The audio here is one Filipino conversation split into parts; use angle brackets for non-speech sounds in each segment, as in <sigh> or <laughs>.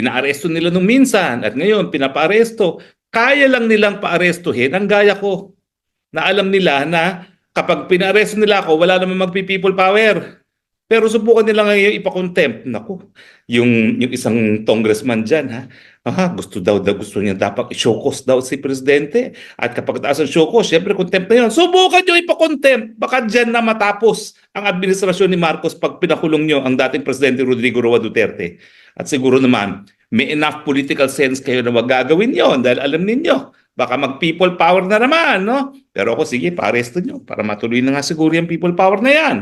Pinaaresto nila nung minsan at ngayon pinapaaresto. Kaya lang nilang paarestuhin ang gaya ko na alam nila na kapag pinaaresto nila ako, wala namang magpi-people power. Pero subukan nila ngayon ipakontempt. Naku, yung, yung isang congressman dyan, ha? Aha, gusto daw, daw gusto niya dapat i-show cause daw si presidente. At kapag taas ang show cause, syempre contempt na yun. Subukan nyo ipakontempt. Baka dyan na matapos ang administrasyon ni Marcos pag pinakulong nyo ang dating presidente Rodrigo Roa Duterte. At siguro naman, may enough political sense kayo na wag gagawin yon dahil alam ninyo, baka mag-people power na naman, no? Pero ako, sige, paresto nyo para matuloy na nga siguro yung people power na yan.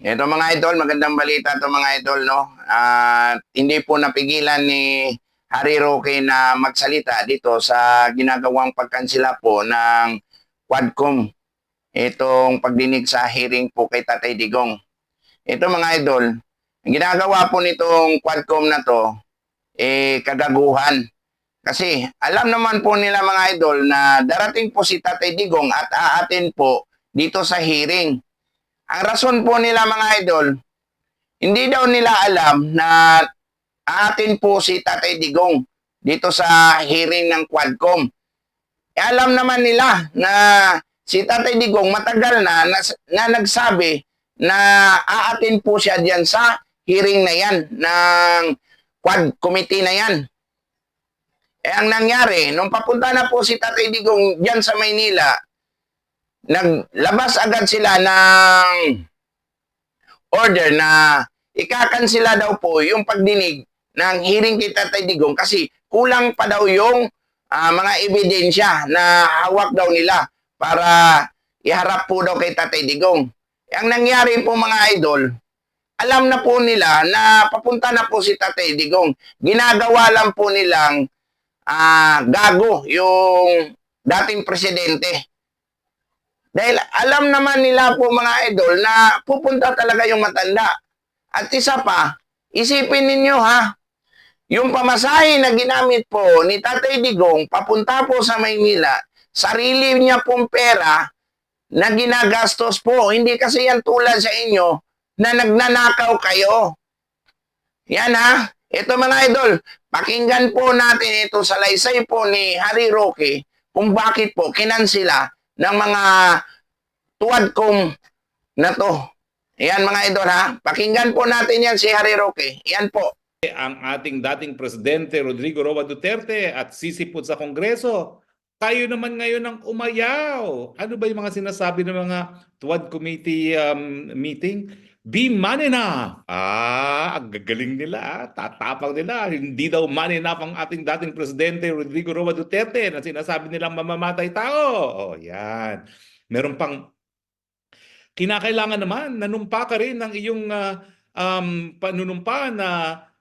Ito mga idol, magandang balita to mga idol, no? At hindi po napigilan ni Harry Roque na magsalita dito sa ginagawang pagkansila po ng Quadcom. Itong pagdinig sa hearing po kay Tatay Digong. Ito mga idol, ang ginagawa po nitong Quadcom na to, eh, kagaguhan. Kasi alam naman po nila mga idol na darating po si Tatay Digong at aatin po dito sa hearing. Ang rason po nila mga idol, hindi daw nila alam na aatin po si Tatay Digong dito sa hearing ng Quadcom. Eh, alam naman nila na si Tatay Digong matagal na, na, na nagsabi na aatin po siya diyan sa hearing na yan ng Quad Committee na yan. Eh ang nangyari, nung papunta na po si Tatay Digong diyan sa Maynila, naglabas agad sila ng order na ikakansila daw po yung pagdinig ng hearing kay Tatay Digong kasi kulang pa daw yung ah, mga ebidensya na hawak daw nila para iharap po daw kay Tatay Digong. Eh, ang nangyari po mga idol, alam na po nila na papunta na po si Tatay Digong. Ginagawa lang po nilang ah, gago yung dating presidente. Dahil alam naman nila po mga idol na pupunta talaga yung matanda. At isa pa, isipin ninyo ha, yung pamasahe na ginamit po ni Tatay Digong papunta po sa Maynila, sarili niya pong pera na ginagastos po. Hindi kasi yan tulad sa inyo na nagnanakaw kayo. Yan ha. Ito mga idol, pakinggan po natin ito sa laysay po ni Harry Roque kung bakit po kinansila ng mga tuwadkom na to. Yan mga idol ha. Pakinggan po natin yan si Harry Roque. Yan po. ang ating dating presidente Rodrigo Roa Duterte at sisipot sa Kongreso. Tayo naman ngayon ang umayaw. Ano ba yung mga sinasabi ng mga Tuwad Committee um, meeting? Be man enough. Ah, ang gagaling nila. ah. Tatapang nila. Hindi daw man enough ang ating dating presidente Rodrigo Roa Duterte na sinasabi nilang mamamatay tao. Oh, yan. Meron pang kinakailangan naman nanumpa ka rin ng iyong ah, um, panunumpa na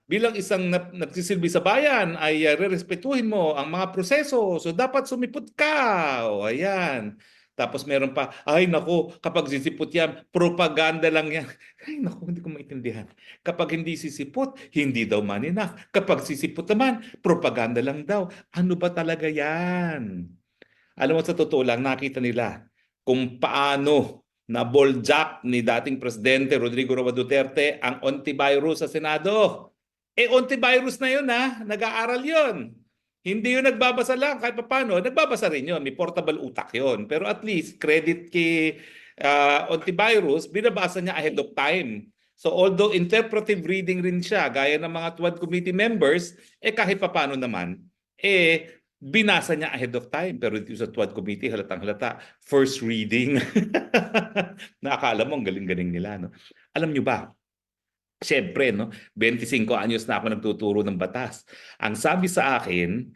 bilang isang nagsisilbi sa bayan ay uh, rerespetuhin mo ang mga proseso. So dapat sumipot ka. O ayan. Tapos meron pa, ay nako, kapag sisipot yan, propaganda lang yan. <laughs> Ay nako, hindi ko maintindihan. Kapag hindi sisipot, hindi daw man enough. Kapag sisipot naman, propaganda lang daw. Ano ba talaga yan? Alam mo, sa totoo lang, nakita nila kung paano na jack ni dating Presidente Rodrigo Roa Duterte ang antivirus sa Senado. Eh, antivirus na yun ha. Nag-aaral yun. Hindi yun nagbabasa lang kahit paano. Nagbabasa rin yun. May portable utak yun. Pero at least, credit kay uh, antivirus, binabasa niya ahead of time. So although interpretive reading rin siya, gaya ng mga TWAD committee members, eh kahit paano naman, eh binasa niya ahead of time. Pero dito sa TWAD committee, halatang halata, first reading. <laughs> Nakakala mo, ang galing-galing nila. No? Alam nyo ba, Siyempre, no? 25 anyos na ako nagtuturo ng batas. Ang sabi sa akin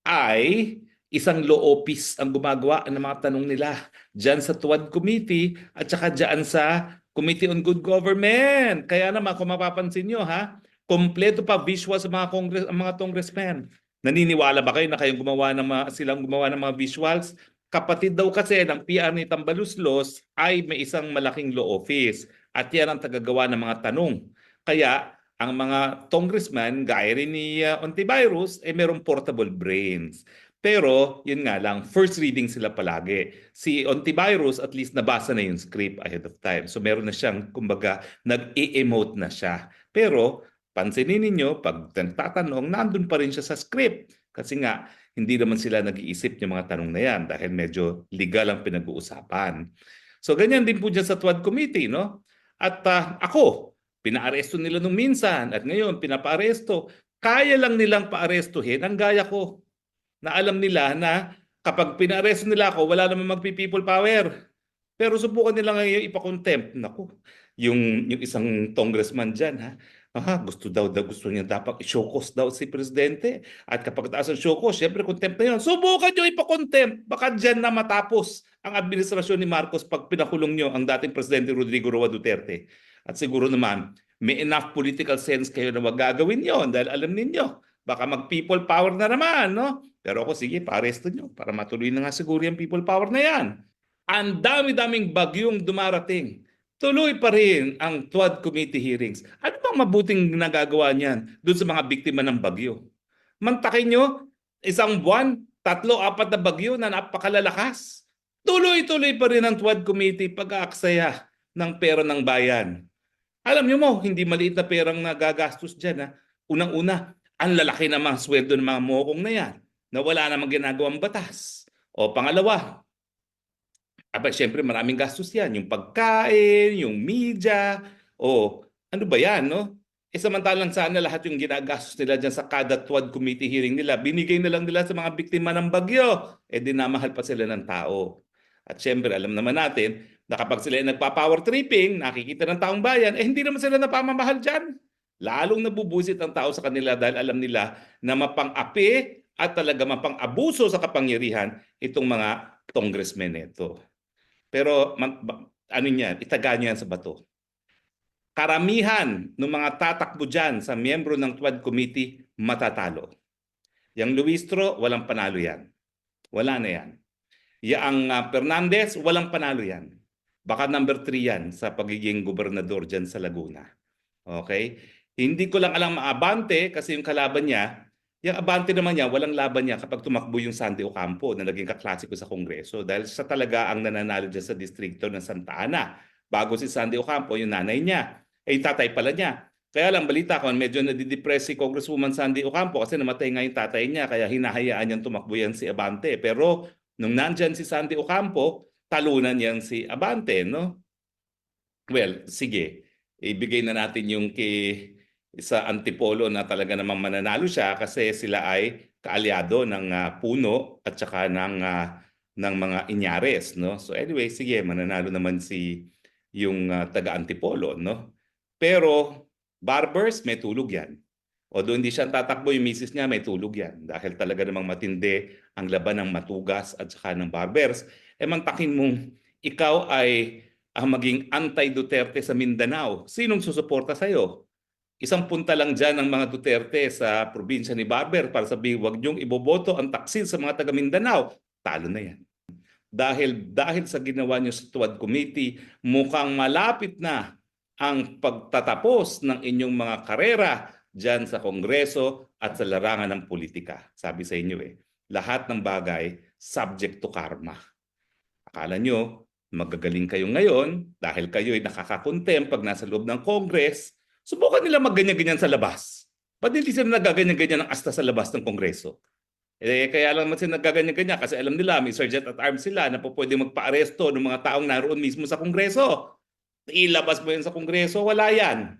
ay isang law office ang gumagawa ng mga tanong nila dyan sa TUWAD Committee at saka dyan sa Committee on Good Government. Kaya naman, kung mapapansin nyo, ha, kompleto pa visual sa mga, congress, ang mga congressmen. Naniniwala ba kayo na kayong gumawa ng mga, silang gumawa ng mga visuals? Kapatid daw kasi ng PR ni Tambaluslos ay may isang malaking law office at yan ang tagagawa ng mga tanong. Kaya ang mga congressman, gaya rin ni uh, Ontivirus, eh merong portable brains. Pero, yun nga lang, first reading sila palagi. Si Ontivirus, at least nabasa na yung script ahead of time. So meron na siyang, kumbaga, nag-e-emote na siya. Pero, pansinin ninyo, pag nagtatanong, nandun pa rin siya sa script. Kasi nga, hindi naman sila nag-iisip ng mga tanong na yan dahil medyo legal ang pinag-uusapan. So ganyan din po dyan sa TWAD committee, no? At ah, ako, pinaaresto nila nung minsan at ngayon pinapaaresto. Kaya lang nilang paarestuhin ang gaya ko. Na alam nila na kapag pinaaresto nila ako, wala naman magpi-people power. Pero subukan nila ngayon ipakontempt. Naku, yung, yung isang congressman dyan, ha? Aha, gusto daw, daw gusto niya dapat i-show daw si presidente. At kapag taas ang show cause, syempre contempt na yun. Subukan nyo ipakontempt. Baka dyan na matapos ang administrasyon ni Marcos pag pinakulong nyo ang dating presidente Rodrigo Roa Duterte. At siguro naman, may enough political sense kayo na wag gagawin yon dahil alam ninyo, baka mag-people power na naman, no? Pero ako, sige, paresto nyo para matuloy na nga siguro yung people power na yan. Ang dami-daming bagyong dumarating. Tuloy pa rin ang TWAD committee hearings. Ano bang mabuting nagagawa niyan doon sa mga biktima ng bagyo? Mantakin nyo, isang buwan, tatlo, apat na bagyo na napakalalakas. Tuloy-tuloy pa rin ang TWAD committee pag-aaksaya ng pera ng bayan. Alam niyo mo, hindi maliit na perang nagagastos dyan. Ha? Unang-una, ang lalaki ng mga sweldo ng mga mokong na yan na wala namang ginagawang batas. O pangalawa, aba, syempre maraming gastos yan. Yung pagkain, yung media, o ano ba yan, no? Eh samantalang sana lahat yung ginagastos nila dyan sa kada TWAD committee hearing nila, binigay na lang nila sa mga biktima ng bagyo. Eh dinamahal pa sila ng tao. At syempre, alam naman natin na kapag sila nagpa-power tripping, nakikita ng taong bayan, eh hindi naman sila napamamahal dyan. Lalong nabubusit ang tao sa kanila dahil alam nila na mapang-api at talaga mapang-abuso sa kapangyarihan itong mga congressmen nito. Pero ano niyan, itaga niyo yan sa bato. Karamihan ng mga tatakbo dyan sa miyembro ng TWAD committee matatalo. Yang Luistro, walang panalo yan. Wala na yan. Yang ah, Fernandez, walang panalo yan. Baka number 3 yan sa pagiging gobernador dyan sa Laguna. Okay? Hindi ko lang alam maabante kasi yung kalaban niya, yung abante naman niya, walang laban niya kapag tumakbo yung Sandy Ocampo na naging kaklasiko sa Kongreso dahil siya talaga ang nananalo dyan sa distrito ng Santa Ana. Bago si Sandy Ocampo, yung nanay niya. Eh, yung tatay pala niya. Kaya lang balita ko, medyo nadidepress si Congresswoman Sandy Ocampo kasi namatay nga yung tatay niya kaya hinahayaan niyang tumakbo yan si Abante. Pero nung nandyan si Sandy Ocampo, talunan yan si Abante, no? Well, sige. Ibigay na natin yung kay sa Antipolo na talaga namang mananalo siya kasi sila ay kaalyado ng ah, puno at saka ng ah, ng mga Inyares, no? So anyway, sige, mananalo naman si yung ah, taga Antipolo, no? Pero barbers may tulog 'yan. Doon hindi siya tatakbo yung misis niya, may tulog 'yan dahil talaga namang matindi ang laban ng matugas at saka ng barbers. E mantakin mong ikaw ay ang maging anti-Duterte sa Mindanao. Sinong susuporta sa iyo? Isang punta lang dyan ng mga Duterte sa probinsya ni Barber para sabihin huwag niyong iboboto ang taksil sa mga taga Mindanao. Talo na yan. Dahil dahil sa ginawa niyo sa Tuwad Committee, mukhang malapit na ang pagtatapos ng inyong mga karera dyan sa Kongreso at sa larangan ng politika. Sabi sa inyo eh, lahat ng bagay subject to karma. Akala nyo, magagaling kayo ngayon dahil kayo ay nakakakontem pag nasa loob ng Congress, subukan nila magganyan-ganyan sa labas. Ba't hindi sila nagaganyan-ganyan ng asta sa labas ng Kongreso? Eh, kaya lang naman sila nagaganyan-ganyan kasi alam nila may sergeant at arms sila na po pwede magpa-aresto ng mga taong naroon mismo sa Kongreso. Ilabas mo yan sa Kongreso, wala yan.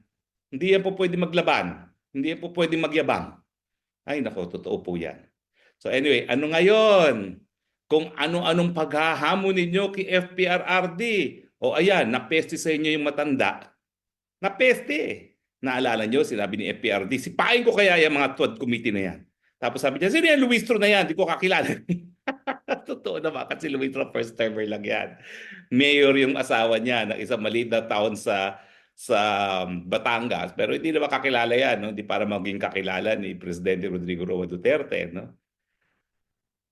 Hindi yan po pwede maglaban. Hindi po pwede magyabang. Ay nako, totoo po yan. So anyway, ano ngayon? Kung ano-anong paghahamon ninyo kay FPRRD. O ayan, napeste sa inyo yung matanda. Napeste. Naalala nyo, sinabi ni FPRD, sipain ko kaya yung mga TWAD committee na yan. Tapos sabi niya, sino yan Luistro na yan? Di ko kakilala. <laughs> Totoo naman kasi Luistro first timer lang yan. Mayor yung asawa niya ng isang maliit na town sa sa um, Batangas. Pero hindi naman kakilala yan no? Hindi para maging kakilala ni Presidente Rodrigo Roa Duterte no?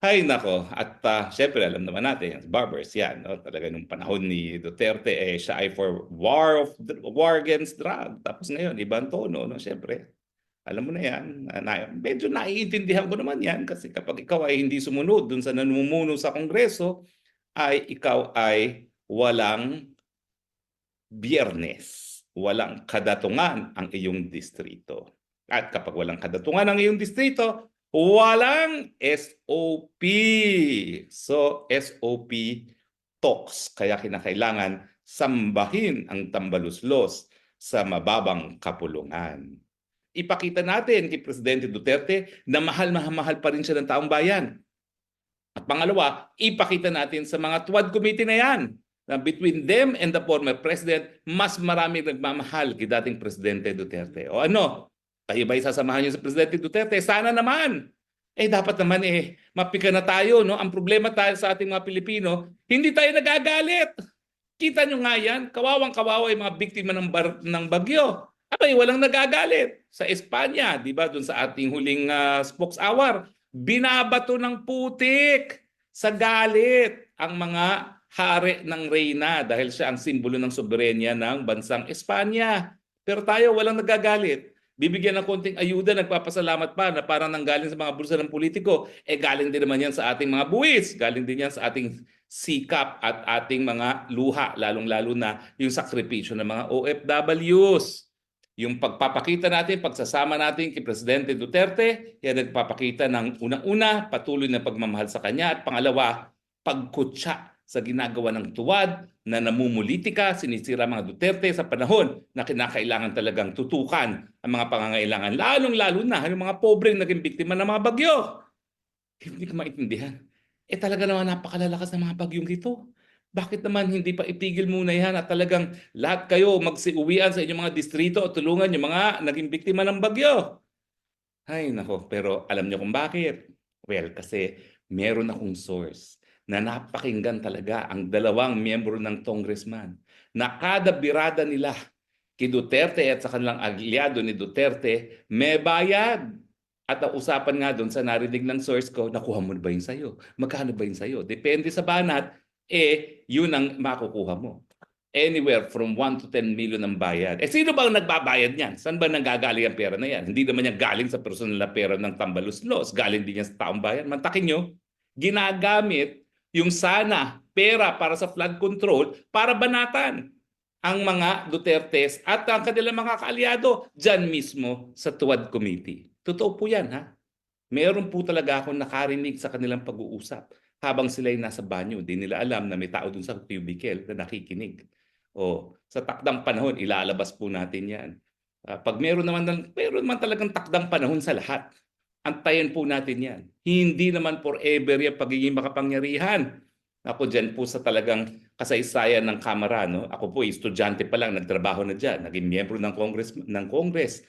Hay nako. At uh, syempre alam naman natin barbers yan no? Talaga nung panahon ni Duterte eh siya ay for war of war against drug. Tapos ngayon ibang tono no? Syempre alam mo na yan, na- medyo naiintindihan ko naman yan kasi kapag ikaw ay hindi sumunod dun sa nanumuno sa Kongreso, ay ikaw ay walang biyernes. Walang kadatungan ang iyong distrito. At kapag walang kadatungan ang iyong distrito, walang SOP. So, SOP talks. Kaya kinakailangan sambahin ang tambaluslos sa mababang kapulungan. Ipakita natin kay Presidente Duterte na mahal-mahal pa rin siya ng taong bayan. At pangalawa, ipakita natin sa mga tuwad committee na yan na between them and the former president, mas marami nagmamahal kay dating Presidente Duterte. O ano? Kayo ba isasamahan niyo sa Presidente Duterte? Sana naman. Eh dapat naman eh mapika na tayo, no? Ang problema tayo sa ating mga Pilipino, hindi tayo nagagalit. Kita nyo nga yan, kawawang-kawawa yung mga biktima ng, bar- ng bagyo. Abay, walang nagagalit. Sa Espanya, di ba, dun sa ating huling ah, spokes hour, binabato ng putik sa galit ang mga hari ng reyna dahil siya ang simbolo ng soberenya ng bansang Espanya. Pero tayo walang nagagalit. Bibigyan ng konting ayuda, nagpapasalamat pa na parang nanggaling sa mga bulsa ng politiko. Eh galing din naman yan sa ating mga buwis. Galing din yan sa ating sikap at ating mga luha, lalong-lalo na yung sakripisyo ng mga OFWs. Yung pagpapakita natin, pagsasama natin kay Presidente Duterte, yan nagpapakita ng unang-una, patuloy na pagmamahal sa kanya at pangalawa, pagkutsa sa ginagawa ng tuwad na namumulitika, sinisira mga Duterte sa panahon na kinakailangan talagang tutukan ang mga pangangailangan, lalong-lalo na yung mga pobreng naging biktima ng mga bagyo. Hindi ko maintindihan. Eh talaga naman napakalalakas ng mga bagyong ito. Bakit naman hindi pa itigil muna yan at talagang lahat kayo magsiuwian sa inyong mga distrito at tulungan yung mga naging biktima ng bagyo? Ay nako, pero alam niyo kung bakit? Well, kasi meron akong source na napakinggan talaga ang dalawang miyembro ng congressman na kada birada nila kay Duterte at sa kanilang aliado ni Duterte, may bayad. At ang usapan nga doon sa narinig ng source ko, nakuha mo ba yun sa'yo? Magkano ba yun sa'yo? Depende sa banat, eh, yun ang makukuha mo. Anywhere from 1 to 10 million ang bayad. Eh, sino ba ang nagbabayad niyan? Saan ba nanggagaling ang pera na yan? Hindi naman yan galing sa personal na pera ng tambaluslos. Galing din yan sa taong bayan. Mantakin nyo, ginagamit yung sana pera para sa flood control para banatan ang mga Dutertes at ang kanilang mga kaalyado dyan mismo sa Tuwad Committee. Totoo po yan ha. Meron po talaga akong nakarinig sa kanilang pag-uusap habang sila'y nasa banyo. Di nila alam na may tao dun sa cubicle na nakikinig. O sa takdang panahon, ilalabas po natin yan. Ah, pag meron naman, meron naman talagang takdang panahon sa lahat, antayin po natin yan. Hindi naman forever yung pagiging makapangyarihan. Ako dyan po sa talagang kasaysayan ng Kamara. No? Ako po, estudyante pa lang, nagtrabaho na dyan. Naging miyembro ng Congress, ng Congress.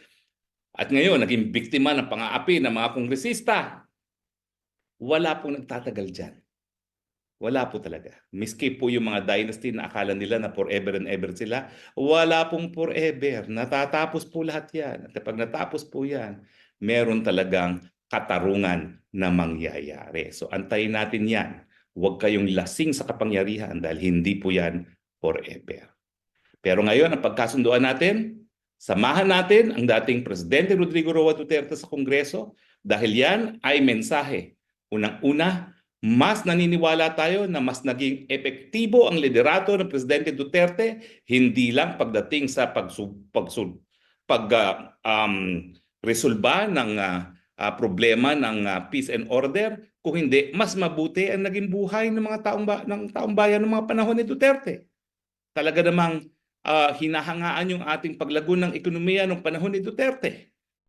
At ngayon, naging biktima ng pang-aapi ng mga kongresista. Wala pong nagtatagal dyan. Wala po talaga. Miski po yung mga dynasty na akala nila na forever and ever sila, wala pong forever. Natatapos po lahat yan. At pag natapos po yan, meron talagang katarungan na mangyayari. So antayin natin yan. Huwag kayong lasing sa kapangyarihan dahil hindi po yan forever. Pero ngayon, ang pagkasunduan natin, samahan natin ang dating Presidente Rodrigo Roa Duterte sa Kongreso dahil yan ay mensahe. Unang-una, mas naniniwala tayo na mas naging epektibo ang liderato ng Presidente Duterte hindi lang pagdating sa pagsub, pagsub, pag ah, um, resolba ng ah, ah, problema ng ah, peace and order kung hindi mas mabuti ang naging buhay ng mga taong ba- ng taong bayan ng mga panahon ni Duterte. Talaga namang ah, hinahangaan yung ating paglago ng ekonomiya ng panahon ni Duterte.